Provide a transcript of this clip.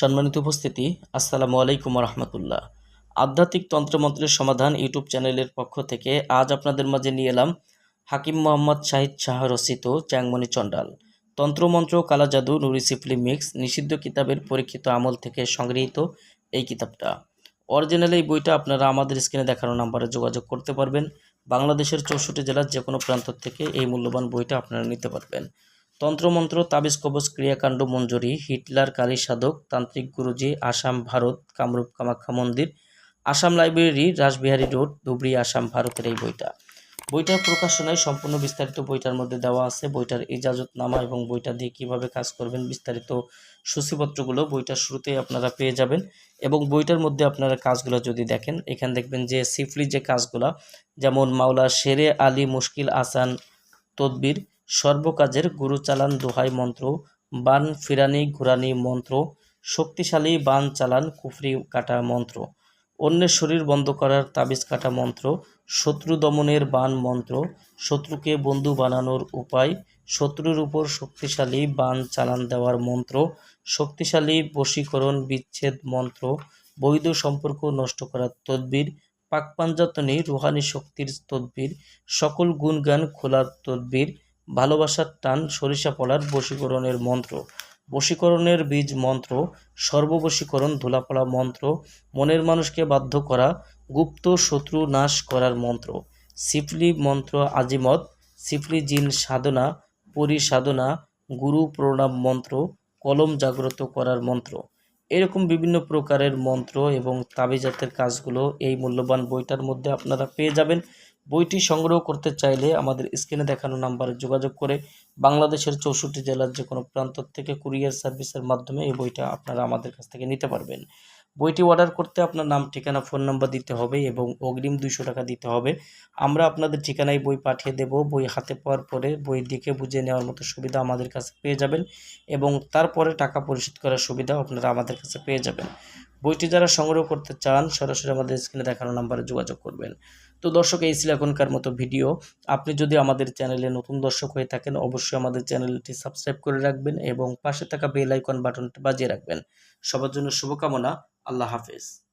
সম্মানিত উপস্থিতি, আসসালামু আলাইকুম রহমতুল্লাহ। আধ্যাত্মিক তন্ত্রমন্ত্রের সমাধান ইউটিউব চ্যানেলের পক্ষ থেকে আজ আপনাদের মাঝে নিয়ে এলাম হাকিম মোহাম্মদ শাহিদ শাহ রচিত চ্যাংমণি চণ্ডাল। তন্ত্রমন্ত্র কালা জাদু নুরি সিফলি মিক্স নিষিদ্ধ কিতাবের পরীক্ষিত আমল থেকে সংগৃহীত এই কিতাবটা। অরিজিনাল এই বইটা আপনারা আমাদের স্ক্রিনে দেখানো নাম্বারে যোগাযোগ করতে পারবেন। বাংলাদেশের চৌষট্টি জেলার যে কোনো প্রান্ত থেকে এই মূল্যবান বইটা আপনারা নিতে পারবেন। তন্ত্রমন্ত্র তাবিজ কবচ ক্রিয়াকাণ্ড, মঞ্জুরি, হিটলার, কালী সাধক, তান্ত্রিক গুরুজি, আসাম, ভারত, কামরূপ কামাখ্যা মন্দির, আসাম লাইব্রেরি, রাসবিহারী রোড, ধুবড়ি, আসাম, ভারতের এই বইটা। বইটার প্রকাশনায় সম্পূর্ণ বিস্তারিত বইটার মধ্যে দেওয়া আছে বইটার ইজাজতনামা এবং বইটা দিয়ে কীভাবে কাজ করবেন, বিস্তারিত সূচিপত্রগুলো বইটার শুরুতেই আপনারা পেয়ে যাবেন এবং বইটার মধ্যে আপনারা কাজগুলো যদি দেখেন, এখানে দেখবেন যে সিফলি যে কাজগুলা, যেমন মাওলা শেরে আলী মুশকিল আসান তদবির সর্বকাজের গুরু চালান দোহাই মন্ত্র, বান ফিরানি ঘুরানি মন্ত্র, শক্তিশালী বান চালান কুফরি কাটা মন্ত্র, অন্যের শরীর বন্ধ করার তাবিজ কাটা মন্ত্র, শত্রু দমনের বান মন্ত্র, শত্রুকে বন্ধু বানানোর উপায়, শত্রুর উপর শক্তিশালী বান চালান দেওয়ার মন্ত্র, শক্তিশালী বশীকরণ বিচ্ছেদ মন্ত্র, বৈধ সম্পর্ক নষ্ট করার তদবির পাকপাঞ্জাতনী রুহানি শক্তির তদবির, সকল গুণগান খোলার তদবির ভালোবাসার টান সরিষা পলার বশীকরণের মন্ত্র। বশীকরণের বীজ মন্ত্র, সর্ববশীকরণ ধুলাপড়া মন্ত্র, মনের মানুষকে বাধ্য করা, গুপ্ত শত্রু নাশ করার মন্ত্র। সিফলি মন্ত্র আজিমত, সিফলি জিন সাধনা, পরিসাধনা, গুরু প্রণাম মন্ত্র, কলম জাগ্রত করার মন্ত্র। এরকম বিভিন্ন প্রকারের মন্ত্র এবং তাবিজাতের কাজগুলো এই মূল্যবান বইটার মধ্যে আপনারা পেয়ে যাবেন। বইটি সংগ্রহ করতে চাইলে আমাদের স্ক্রিনে দেখানো নাম্বারে যোগাযোগ করে বাংলাদেশের চৌষট্টি জেলার যে কোনো প্রান্ত থেকে কুরিয়ার সার্ভিসের মাধ্যমে এই বইটা আপনারা আমাদের কাছ থেকে নিতে পারবেন। বইটি অর্ডার করতে আপনার নাম, ঠিকানা, ফোন নাম্বার দিতে হবে এবং অগ্রিম দুইশো টাকা দিতে হবে। আমরা আপনাদের ঠিকানায় বই পাঠিয়ে দেব। বই হাতে পাওয়ার পরে বই দিকে বুঝে নেওয়ার মতো সুবিধা আমাদের কাছে পেয়ে যাবেন এবং তারপরে টাকা পরিশোধ করার সুবিধা আপনারা আমাদের কাছে পেয়ে যাবেন। বইটি যারা সংগ্রহ করতে চান, সরাসরি আমাদের স্ক্রিনে দেখানো নাম্বারে যোগাযোগ করবেন। তো দর্শক, এই ছিল এখনকার মতো ভিডিও আপনি যদি আমাদের চ্যানেলে নতুন দর্শক হয়ে থাকেন, অবশ্যই আমাদের চ্যানেলটি সাবস্ক্রাইব করে রাখবেন এবং পাশে থাকা বেল আইকন বাটনটি বাজিয়ে রাখবেন। সবার জন্য শুভকামনা। আল্লাহ হাফেজ।